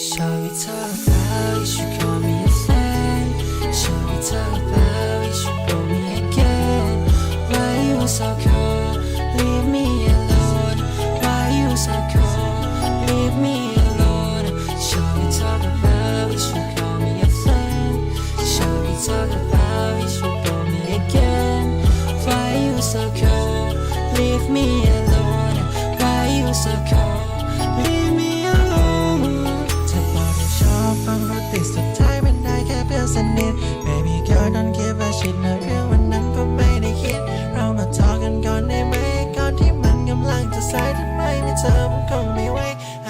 Shall we talk about it? Call me a talk about it? Me again. Why you so cold? Leave me alone. Why you so cold? Leave me alone. Talk about it? Call me a talk about it? Me again. Why you so cold? Leave me alone. Why you so cold? แติสุดท้ายเป็นได้แค่เพื่อนสนิท Baby girl don't give a shit นะเรื่องวันนั้นผมไม่ได้คิด เรามาทอกันก่อนได้ไหมก่อนที่มันกำลังจะสายทำไมไม่เธอผมคงไม่ไหว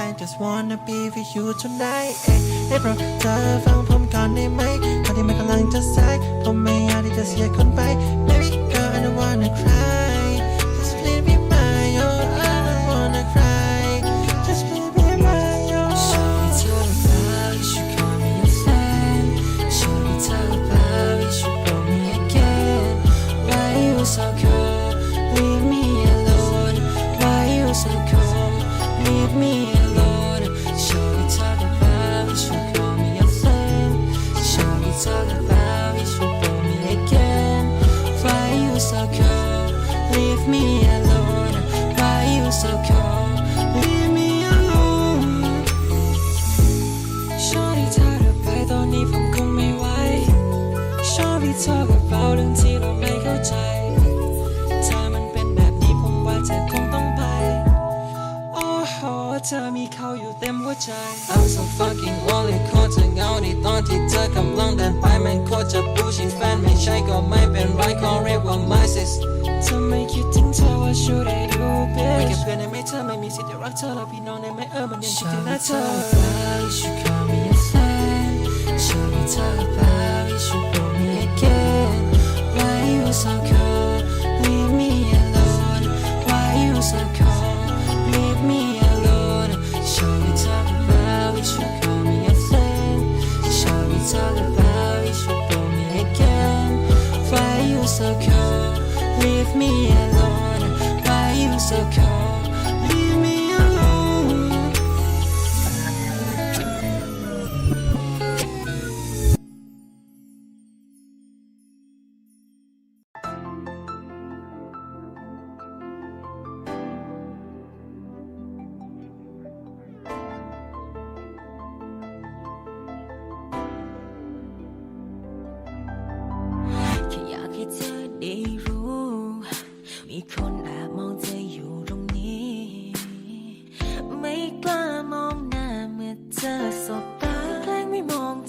I just wanna be with you tonight เอ้ยให้โปรดเธอฟังผมก่อนได้ไหมก่อนที่มันกำลังจะสายผมไม่อยากที่จะเสียคนไป เธอมีเขาอยู่เต็มหัวใจ I'm so fucking เธอแล้วพี่น้องได้ไหมเออมันยังคิดถึงหน้าเธอ You should call me a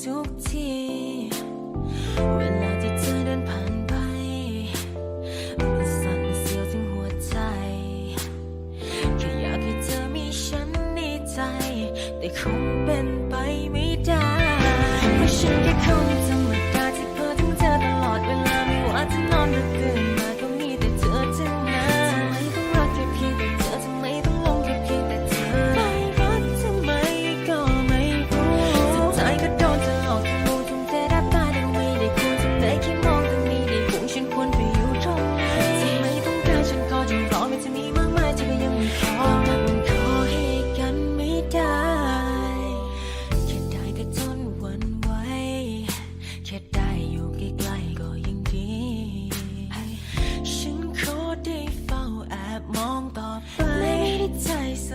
ทุกที เวลาที่เธอเดินผ่านไป มันสั่นเสียวถึงหัวใจ แค่อยากให้เธอมีฉันในใจ แต่คง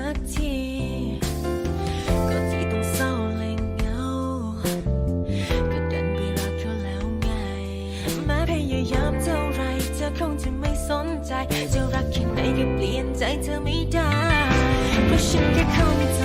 ก็ที่ต้องเศร้าและเงา ก็ดันไปรักเธอแล้วไง แม้พยายามเท่าไรเธอคงจะไม่สนใจ จะรักแค่ไหนก็เปลี่ยนใจเธอไม่ได้ เพราะฉันแค่เข้าไม่ใจ